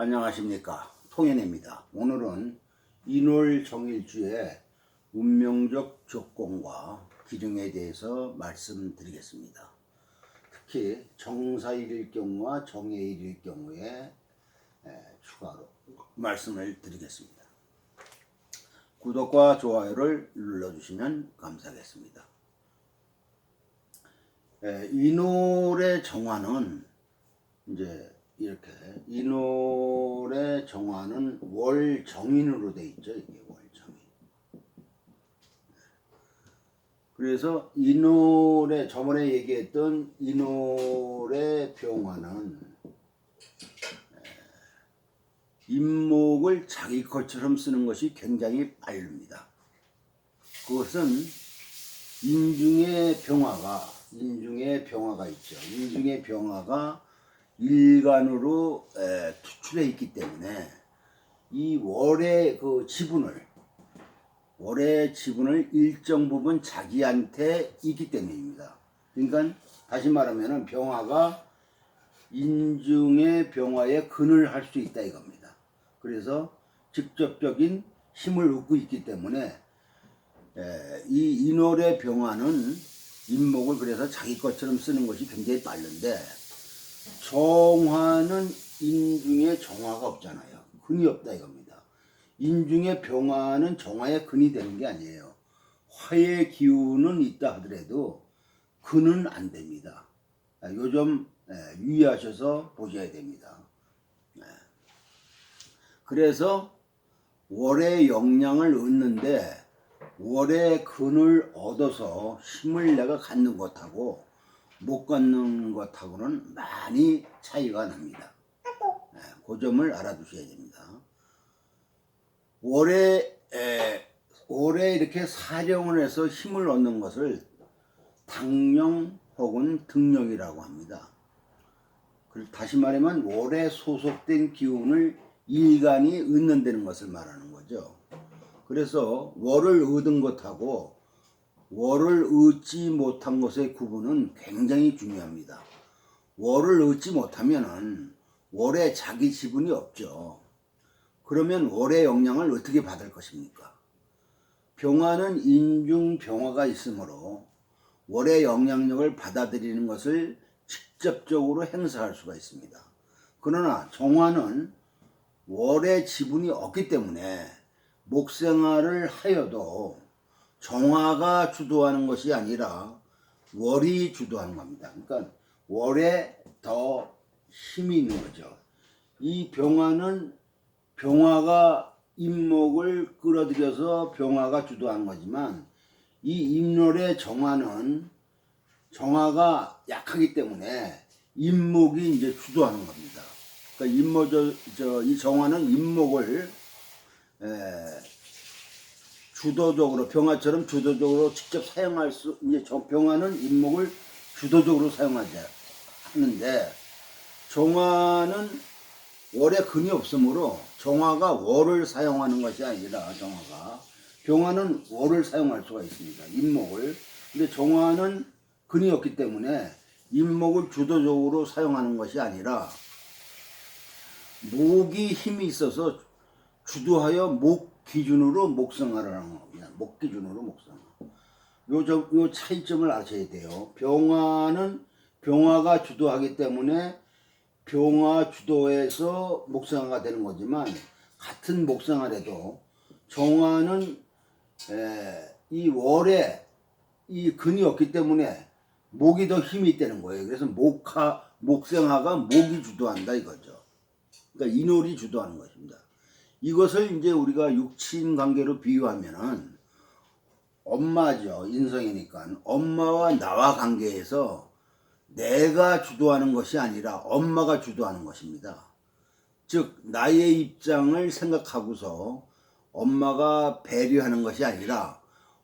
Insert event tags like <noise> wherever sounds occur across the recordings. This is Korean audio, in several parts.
안녕하십니까 통연입니다. 오늘은 인월 정일주의 운명적 조건과 기능에 대해서 말씀드리겠습니다. 특히 정사일일 경우와 정해일일 경우에 에, 추가로 말씀을 드리겠습니다. 구독과 좋아요를 눌러주시면 감사하겠습니다. 에, 인월의 정화는 이제 이렇게 인월의 정화는 월정인으로 돼 있죠. 이게 월정인. 그래서 인월의 저번에 얘기했던 인월의 병화는 인목을 자기 것처럼 쓰는 것이 굉장히 빠릅니다. 그것은 인중의 병화가 인중의 병화가 있죠. 인중의 병화가 일간으로 에, 투출해 있기 때문에 이 월의 그 지분을 월의 지분을 일정 부분 자기한테 있기 때문입니다. 그러니까 다시 말하면은 병화가 인중의 병화에 근을 할 수 있다 이겁니다. 그래서 직접적인 힘을 얻고 있기 때문에 에, 이 인월의 병화는 인목을 그래서 자기 것처럼 쓰는 것이 굉장히 빠른데 정화는 인중에 정화가 없잖아요. 근이 없다 이겁니다. 인중의 병화는 정화의 근이 되는 게 아니에요. 화의 기운은 있다 하더라도 근은 안 됩니다. 요즘 유의하셔서 보셔야 됩니다. 네. 그래서 월의 영향을 얻는데 월의 근을 얻어서 힘을 내가 갖는 것하고 못 갖는 것하고는 많이 차이가 납니다. 네, 그 점을 알아두셔야 됩니다. 올해 에, 올해 이렇게 사령을 해서 힘을 얻는 것을 당령 혹은 등령이라고 합니다. 그리고 다시 말하면 월에 소속된 기운을 일간이 얻는다는 것을 말하는 거죠. 그래서 월을 얻은 것하고 월을 얻지 못한 것의 구분은 굉장히 중요합니다. 월을 얻지 못하면은 월에 자기 지분이 없죠. 그러면 월의 영향을 어떻게 받을 것입니까? 병화는 인중 병화가 있으므로 월의 영향력을 받아들이는 것을 직접적으로 행사할 수가 있습니다. 그러나 정화는 월의 지분이 없기 때문에 목생활을 하여도 정화가 주도하는 것이 아니라 월이 주도하는 겁니다. 그러니까 월에 더 힘이 있는 거죠. 이 병화는 병화가 임목을 끌어들여서 병화가 주도하는 거지만 이 임롤의 정화는 정화가 약하기 때문에 임목이 이제 주도하는 겁니다. 그러니까 임목 저이 정화는 임목을 에, 주도적으로 병화처럼 주도적으로 직접 사용할 수 이제 저 병화는 임목을 주도적으로 사용하지 하는데 정화는 월에 근이 없으므로 정화가 월을 사용하는 것이 아니라 정화가 병화는 월을 사용할 수가 있습니다. 임목을 근데 정화는 근이 없기 때문에 임목을 주도적으로 사용하는 것이 아니라 목이 힘이 있어서 주도하여 목 기준으로 목성화를 하는 겁니다. 목 기준으로 목성화. 요, 점, 요 차이점을 아셔야 돼요. 병화는 병화가 주도하기 때문에 병화 주도에서 목성화가 되는 거지만 같은 목성화래도 정화는 에, 이 월에 이 근이 없기 때문에 목이 더 힘이 있다는 거예요. 그래서 목화 목생화가 목이 주도한다 이거죠. 그러니까 인월이 주도하는 것입니다. 이것을 이제 우리가 육친 관계로 비유하면은 엄마죠. 인성이니까. 엄마와 나와 관계에서 내가 주도하는 것이 아니라 엄마가 주도하는 것입니다. 즉, 나의 입장을 생각하고서 엄마가 배려하는 것이 아니라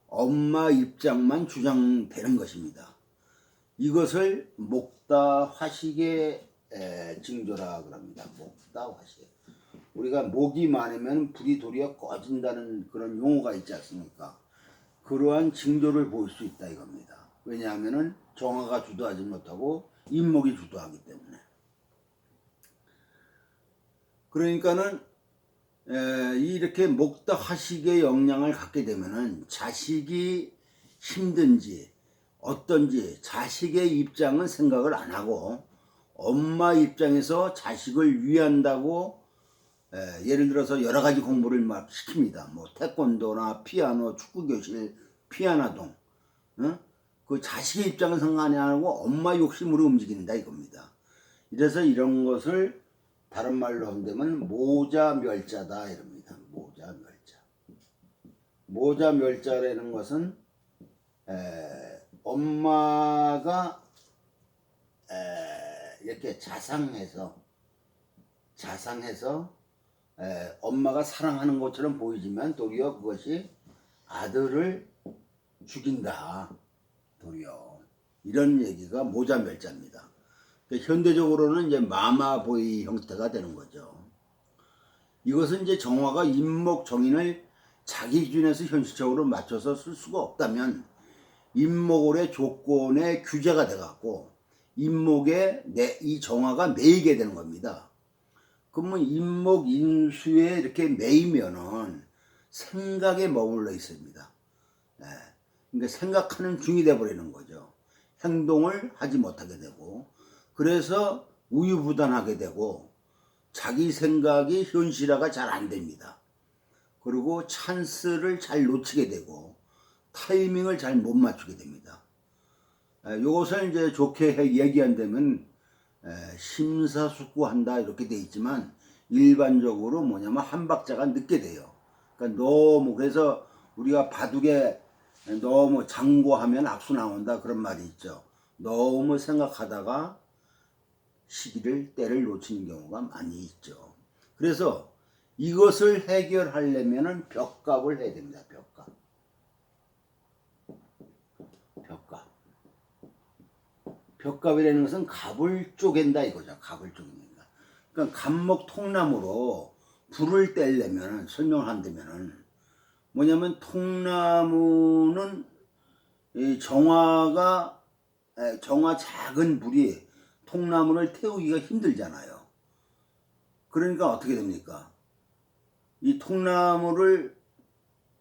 엄마 입장만 주장되는 것입니다. 이것을 목다 화식의 에, 징조라 그럽니다. 목다 화식. 우리가 목이 많으면 불이 도리어 꺼진다는 그런 용어가 있지 않습니까? 그러한 징조를 볼 수 있다 이겁니다. 왜냐하면은 정화가 주도하지 못하고 인목이 주도하기 때문에. 그러니까는 에, 이렇게 목덕하식의 영향을 갖게 되면은 자식이 힘든지 어떤지 자식의 입장은 생각을 안 하고 엄마 입장에서 자식을 위한다고 에, 예 를 들어서 여러 가지 공부를 막 시킵니다. 뭐 태권도나 피아노, 축구 교실, 피아노동. 어? 그 자식의 입장은 상관 안 하고 엄마 욕심으로 움직인다 이겁니다. 이래서 이런 것을 다른 말로 한다면 모자 멸자다 이럽니다. 모자 멸자. 모자 멸자라는 것은 에, 엄마가 에, 이렇게 자상해서 자상해서 에, 엄마가 사랑하는 것처럼 보이지만 도리어 그것이 아들을 죽인다. 도리어 이런 얘기가 모자 멸자입니다. 그러니까 현대적으로는 이제 마마보이 형태가 되는 거죠. 이것은 이제 정화가 인목 정인을 자기 기준에서 현실적으로 맞춰서 쓸 수가 없다면 인목을의 조건의 규제가 돼갖고 인목에 내, 이 정화가 매이게 되는 겁니다. 그러면 인목 인수에 이렇게 매이면은 생각에 머물러 있습니다. 예. 그러니까 생각하는 중이 돼버리는 거죠. 행동을 하지 못하게 되고 그래서 우유부단하게 되고 자기 생각이 현실화가 잘 안 됩니다. 그리고 찬스를 잘 놓치게 되고 타이밍을 잘 못 맞추게 됩니다. 에, 이것을 이제 좋게 해- 얘기한다면 에, 심사숙고한다 이렇게 돼 있지만 일반적으로 뭐냐면 한 박자가 늦게 돼요. 그러니까 너무 그래서 우리가 바둑에 너무 장고하면 악수 나온다 그런 말이 있죠. 너무 생각하다가 시기를 때를 놓치는 경우가 많이 있죠. 그래서 이것을 해결하려면은 벽갑을 해야 됩니다. 벽갑. 벽갑. 벽갑이라는 것은 갑을 쪼갠다 이거죠. 갑을 쪼갠다. 그러니까 갑목 통나무로 불을 떼려면 설명을 한다면은 뭐냐면 통나무는 이 정화가 에, 정화 작은 불이 통나무를 태우기가 힘들잖아요. 그러니까 어떻게 됩니까? 이 통나무를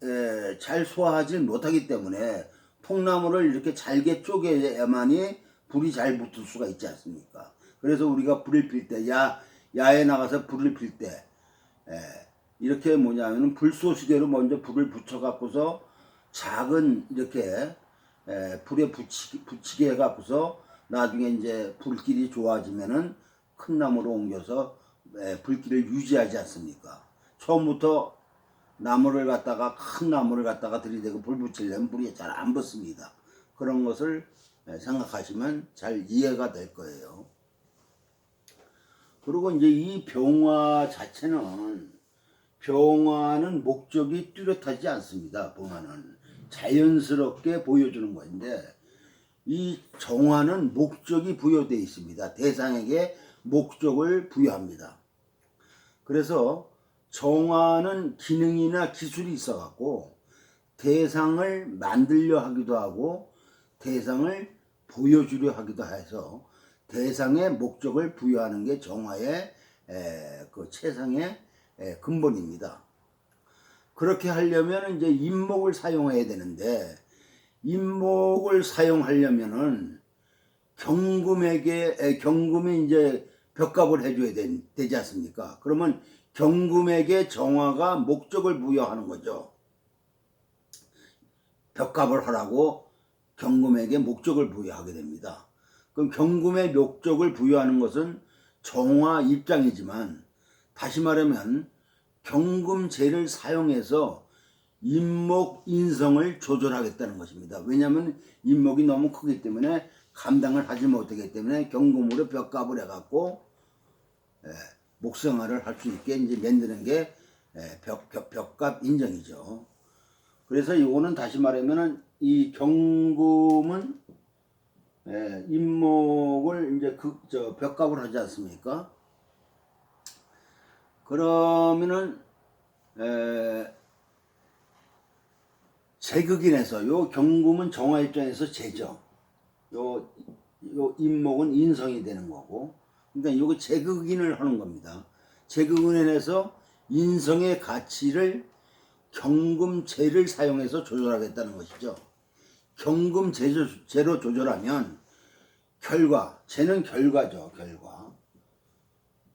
에, 잘 소화하지 못하기 때문에 통나무를 이렇게 잘게 쪼개야만이 불이 잘 붙을 수가 있지 않습니까? 그래서 우리가 불을 필 때, 야, 야에 나가서 불을 필 때, 에, 이렇게 뭐냐면은 불쏘시개로 먼저 불을 붙여갖고서 작은 이렇게 에, 불에 붙이게, 붙이게 해갖고서 나중에 이제 불길이 좋아지면은 큰 나무로 옮겨서 에, 불길을 유지하지 않습니까? 처음부터 나무를 갖다가 큰 나무를 갖다가 들이대고 불 붙이려면 불이 잘 안 붙습니다. 그런 것을 에, 생각하시면 잘 이해가 될 거예요. 그리고 이제 이 병화 자체는 병화는 목적이 뚜렷하지 않습니다. 병화는 자연스럽게 보여주는 건데 이 정화는 목적이 부여되어 있습니다. 대상에게 목적을 부여합니다. 그래서 정화는 기능이나 기술이 있어 갖고 대상을 만들려 하기도 하고 대상을 보여주려 하기도 해서 대상의 목적을 부여하는 게 정화의 에, 그 최상의 에, 근본입니다. 그렇게 하려면 이제 인목을 사용해야 되는데 인목을 사용하려면은 경금에게 에, 경금이 이제 벽갑을 해줘야 되, 되지 않습니까? 그러면 경금에게 정화가 목적을 부여하는 거죠. 벽갑을 하라고 경금에게 목적을 부여하게 됩니다. 그럼 경금의 목적을 부여하는 것은 정화 입장이지만 다시 말하면 경금제를 사용해서 인목 인성을 조절하겠다는 것입니다. 왜냐하면 인목이 너무 크기 때문에 감당을 하지 못하기 때문에 경금으로 벽갑을 해갖고 예, 목생활을 할수 있게 이제 만드는 게 예, 벽, 벽, 벽갑 인정이죠. 그래서 이거는 다시 말하면은 이 경금은 예, 인목을 이제 그저 벽갑을 하지 않습니까? 그러면은 에, 제극인에서 요 경금은 정화 입장에서 제죠. 요, 요 인목은 인성이 되는 거고. 그러니까 요거 제극인을 하는 겁니다. 재경은행에서 인성의 가치를 경금제를 사용해서 조절하겠다는 것이죠. 경금제로 조절하면 결과, 제는 결과죠, 결과.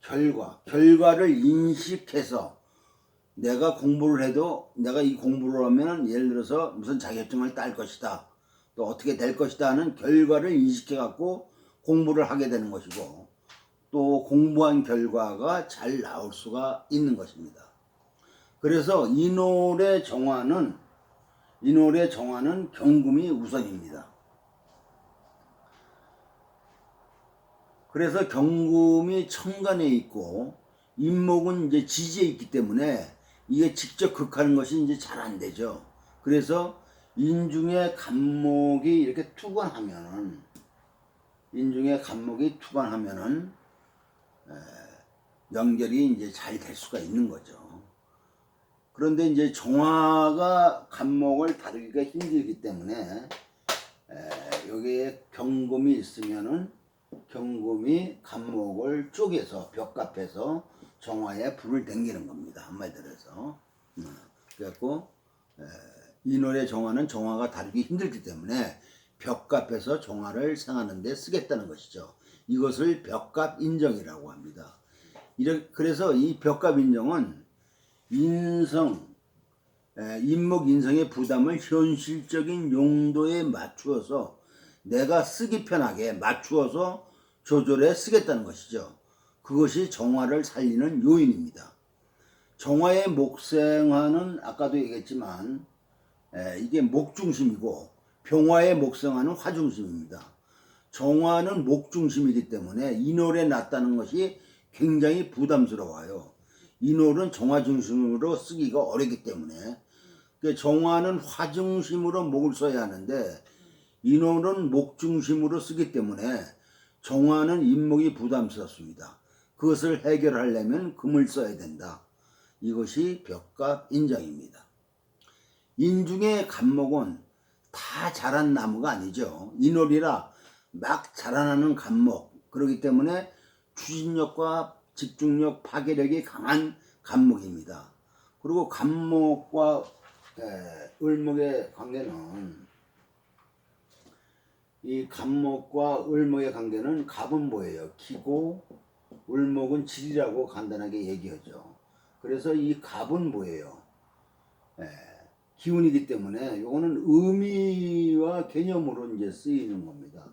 결과, 결과를 인식해서 내가 공부를 해도 내가 이 공부를 하면 예를 들어서 무슨 자격증을 딸 것이다. 또 어떻게 될 것이다 하는 결과를 인식해 갖고 공부를 하게 되는 것이고 또 공부한 결과가 잘 나올 수가 있는 것입니다. 그래서 이 노래 정화는 이 노래 정화는 경금이 우선입니다. 그래서 경금이 천간에 있고 인목은 이제 지지에 있기 때문에 이게 직접 극하는 것이 이제 잘 안 되죠. 그래서 인중에 간목이 이렇게 투관하면은 인중에 간목이 투관하면은 에, 연결이 이제 잘 될 수가 있는 거죠. 그런데 이제 정화가 간목을 다루기가 힘들기 때문에 에, 여기에 경금이 있으면은 경금이 간목을 쪼개서 벽갑해서 정화에 불을 댕기는 겁니다. 한마디로 해서. 음, 그래갖고 에, 이 노래 정화는 정화가 다루기 힘들기 때문에 벽갑해서 정화를 생하는데 쓰겠다는 것이죠. 이것을 벽갑 인정이라고 합니다. 이래, 그래서 이 벽갑 인정은 인성, 에, 인목 인성의 부담을 현실적인 용도에 맞추어서 내가 쓰기 편하게 맞추어서 조절해 쓰겠다는 것이죠. 그것이 정화를 살리는 요인입니다. 정화의 목생화는 아까도 얘기했지만 에, 이게 목중심이고 병화의 목생화는 화중심입니다. 정화는 목중심이기 때문에 인월에 났다는 것이 굉장히 부담스러워요. 인월은 정화 중심으로 쓰기가 어렵기 때문에 그 정화는 화 중심으로 목을 써야 하는데 인월은 목 중심으로 쓰기 때문에 정화는 인목이 부담스럽습니다. 그것을 해결하려면 금을 써야 된다. 이것이 벽갑 인정입니다. 인중의 간목은 다 자란 나무가 아니죠. 인월이라 막 자라나는 간목. 그렇기 때문에 추진력과 집중력, 파괴력이 강한 간목입니다. 그리고 간목과 에, 을목의 관계는 이 간목과 을목의 관계는 갑은 뭐예요? 기고 을목은 질이라고 간단하게 얘기하죠. 그래서 이 갑은 뭐예요? 에, 기운이기 때문에 요거는 의미와 개념으로 이제 쓰이는 겁니다.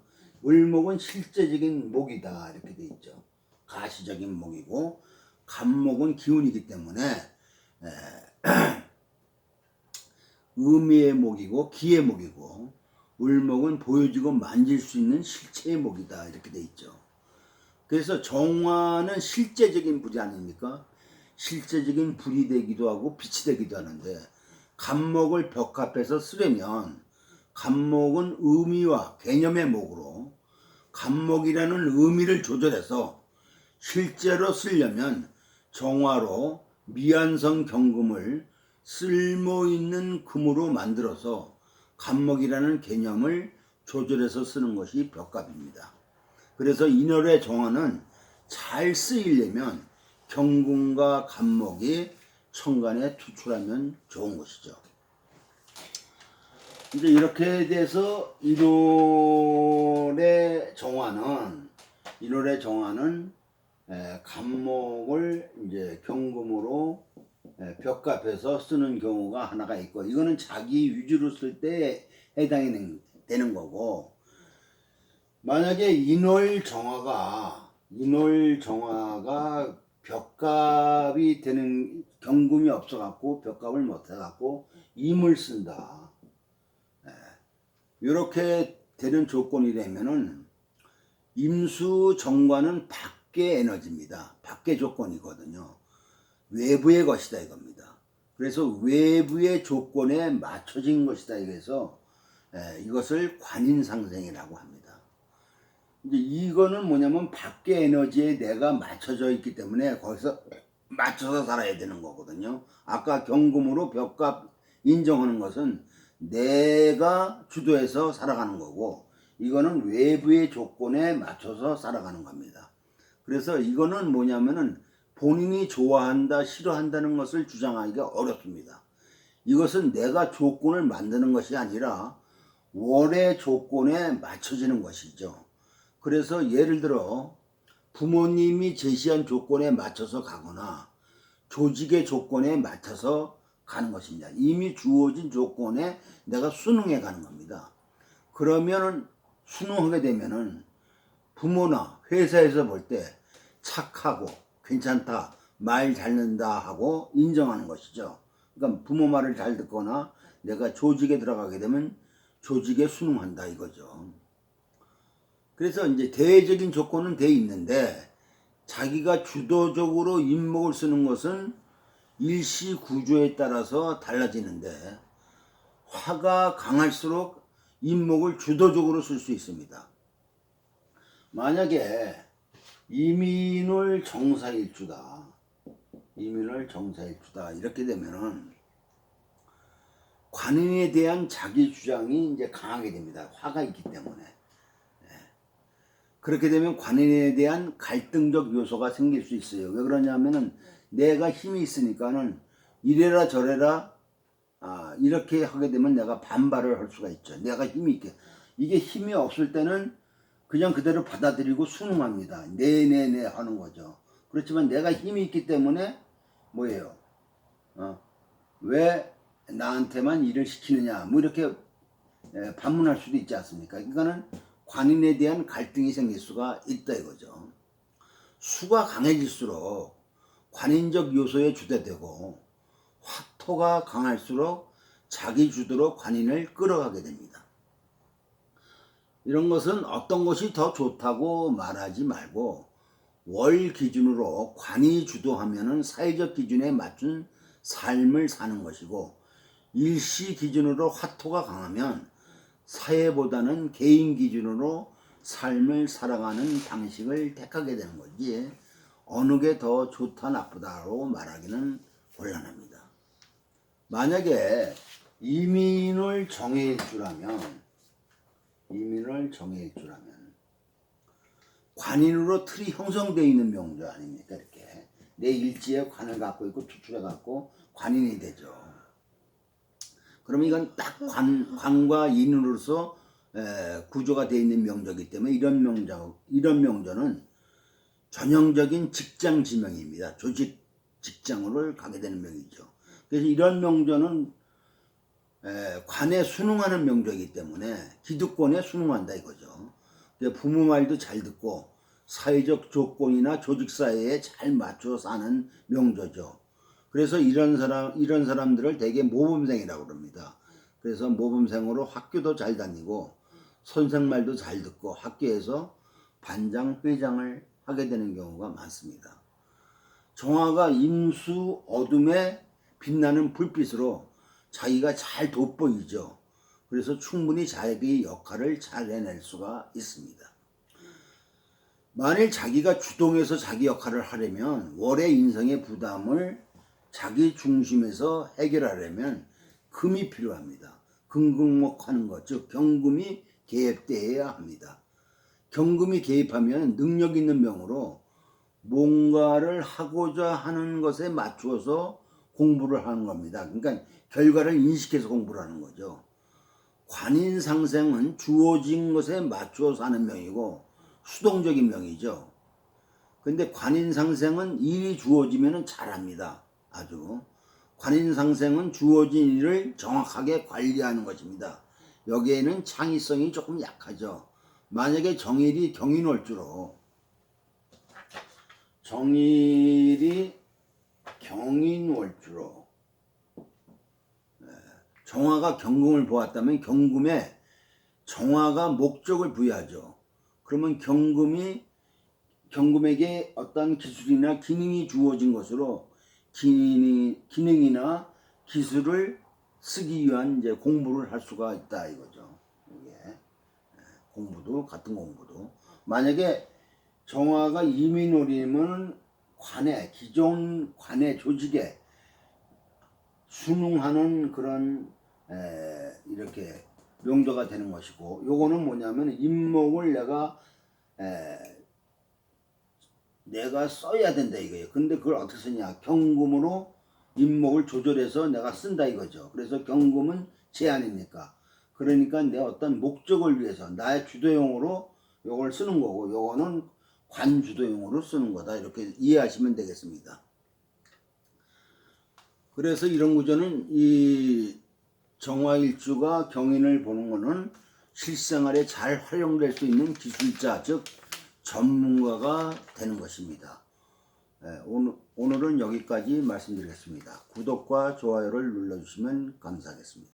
을목은 실제적인 목이다 이렇게 돼 있죠. 가시적인 목이고 간목은 기운이기 때문에 에, <clears throat> 의미의 목이고 기의 목이고 을목은 보여지고 만질 수 있는 실체의 목이다 이렇게 돼 있죠. 그래서 정화는 실제적인 불이 아닙니까? 실제적인 불이 되기도 하고 빛이 되기도 하는데 간목을 벽합해서 쓰려면 간목은 의미와 개념의 목으로 간목이라는 의미를 조절해서 실제로 쓰려면 정화로 미안성 경금을 쓸모 있는 금으로 만들어서 간목이라는 개념을 조절해서 쓰는 것이 벽갑입니다. 그래서 인월의 정화는 잘 쓰이려면 경금과 간목이 천간에 투출하면 좋은 것이죠. 이제 이렇게 돼서 1월의 정화는 1월의 정화는 에, 간목을 이제 경금으로 에, 벽갑해서 쓰는 경우가 하나가 있고 이거는 자기 위주로 쓸 때 해당이 되는- 거고 만약에 인월 정화가 인월 정화가 벽갑이 되는 경금이 없어 갖고 벽갑을 못해 갖고 임을 쓴다. 이렇게 되는 조건이 되면은 임수 정관은 밖의 에너지입니다. 밖의 조건이거든요. 외부의 것이다 이겁니다. 그래서 외부의 조건에 맞춰진 것이다 이래서 에, 이것을 관인상생이라고 합니다. 이제 이거는 뭐냐면 밖의 에너지에 내가 맞춰져 있기 때문에 거기서 맞춰서 살아야 되는 거거든요. 아까 경금으로 벽값 인정하는 것은 내가 주도해서 살아가는 거고 이거는 외부의 조건에 맞춰서 살아가는 겁니다. 그래서 이거는 뭐냐면은 본인이 좋아한다, 싫어한다는 것을 주장하기가 어렵습니다. 이것은 내가 조건을 만드는 것이 아니라 월의 조건에 맞춰지는 것이죠. 그래서 예를 들어 부모님이 제시한 조건에 맞춰서 가거나 조직의 조건에 맞춰서 가는 것입니다. 이미 주어진 조건에 내가 순응해 가는 겁니다. 그러면은 순응하게 되면은 부모나 회사에서 볼 때 착하고 괜찮다, 말잘 듣는다 하고 인정하는 것이죠. 그러니까 부모 말을 잘 듣거나 내가 조직에 들어가게 되면 조직에 순응한다 이거죠. 그래서 이제 대외적인 조건은 돼 있는데 자기가 주도적으로 인목을 쓰는 것은 일시 구조에 따라서 달라지는데 화가 강할수록 인목을 주도적으로 쓸 수 있습니다. 만약에 이민을 정사일주다. 이민을 정사일주다. 이렇게 되면은 관인에 대한 자기 주장이 이제 강하게 됩니다. 화가 있기 때문에. 예. 그렇게 되면 관인에 대한 갈등적 요소가 생길 수 있어요. 왜 그러냐면은 내가 힘이 있으니까는 이래라 저래라 아, 이렇게 하게 되면 내가 반발을 할 수가 있죠. 내가 힘이 있게. 이게 힘이 없을 때는 그냥 그대로 받아들이고 순응합니다. 네네네 하는 거죠. 그렇지만 내가 힘이 있기 때문에 뭐예요? 어, 왜 나한테만 일을 시키느냐? 뭐 이렇게 에, 반문할 수도 있지 않습니까? 그러니까는 관인에 대한 갈등이 생길 수가 있다 이거죠. 수가 강해질수록 관인적 요소에 주대되고 화토가 강할수록 자기 주도로 관인을 끌어가게 됩니다. 이런 것은 어떤 것이 더 좋다고 말하지 말고 월 기준으로 관이 주도하면은 사회적 기준에 맞춘 삶을 사는 것이고 일시 기준으로 화토가 강하면 사회보다는 개인 기준으로 삶을 살아가는 방식을 택하게 되는 거지 어느 게 더 좋다 나쁘다로 말하기는 곤란합니다. 만약에 이민을 정해일 주라면 이민을 정해일 주라면 관인으로 틀이 형성되어 있는 명조 아닙니까 이렇게 내 일지에 관을 갖고 있고 투출해 갖고 관인이 되죠. 그러면 이건 딱 관, 관과 인으로서 에, 구조가 되어 있는 명조이기 때문에 이런 명조 이런 명조는 전형적인 직장 지명입니다. 조직 직장으로 가게 되는 명이죠. 그래서 이런 명조는 에, 관에 순응하는 명조이기 때문에 기득권에 순응한다 이거죠. 부모 말도 잘 듣고 사회적 조건이나 조직 사회에 잘 맞춰 사는 명조죠. 그래서 이런 사람 이런 사람들을 대개 모범생이라고 그럽니다. 그래서 모범생으로 학교도 잘 다니고 선생 말도 잘 듣고 학교에서 반장 회장을 하게 되는 경우가 많습니다. 정화가 임수 어둠에 빛나는 불빛으로 자기가 잘 돋보이죠. 그래서 충분히 자기 역할을 잘 해낼 수가 있습니다. 만일 자기가 주동해서 자기 역할을 하려면 월의 인성의 부담을 자기 중심에서 해결하려면 금이 필요합니다. 금금목 하는 것, 즉 경금이 개입되어야 합니다. 경금이 개입하면 능력 있는 명으로 뭔가를 하고자 하는 것에 맞추어서 공부를 하는 겁니다. 그러니까 결과를 인식해서 공부를 하는 거죠. 관인상생은 주어진 것에 맞추어 사는 명이고 수동적인 명이죠. 근데 관인상생은 일이 주어지면 잘합니다. 아주. 관인상생은 주어진 일을 정확하게 관리하는 것입니다. 여기에는 창의성이 조금 약하죠. 만약에 정일이 경인월주로 정일이 경인월주로. 예, 정화가 경금을 보았다면 경금에 정화가 목적을 부여하죠. 그러면 경금이 경금에게 어떤 기술이나 기능이 주어진 것으로 기능이, 기능이나 기술을 쓰기 위한 이제 공부를 할 수가 있다 이거죠. 예, 공부도 같은 공부도. 만약에 정화가 이민오림은 관에 기존 관의 조직에 순응하는 그런 에, 이렇게 명도가 되는 것이고 요거는 뭐냐면 임목을 내가 에, 내가 써야 된다 이거예요. 근데 그걸 어떻게 쓰냐? 경금으로 인목을 조절해서 내가 쓴다 이거죠. 그래서 경금은 제한입니까? 그러니까 내 어떤 목적을 위해서 나의 주도용으로 요걸 쓰는 거고 요거는 관주도용으로 쓰는 거다 이렇게 이해하시면 되겠습니다. 그래서 이런 구조는 이 정화일주가 경인을 보는 거는 실생활에 잘 활용될 수 있는 기술자 즉 전문가가 되는 것입니다. 예, 오늘, 오늘은 여기까지 말씀드리겠습니다. 구독과 좋아요를 눌러주시면 감사하겠습니다.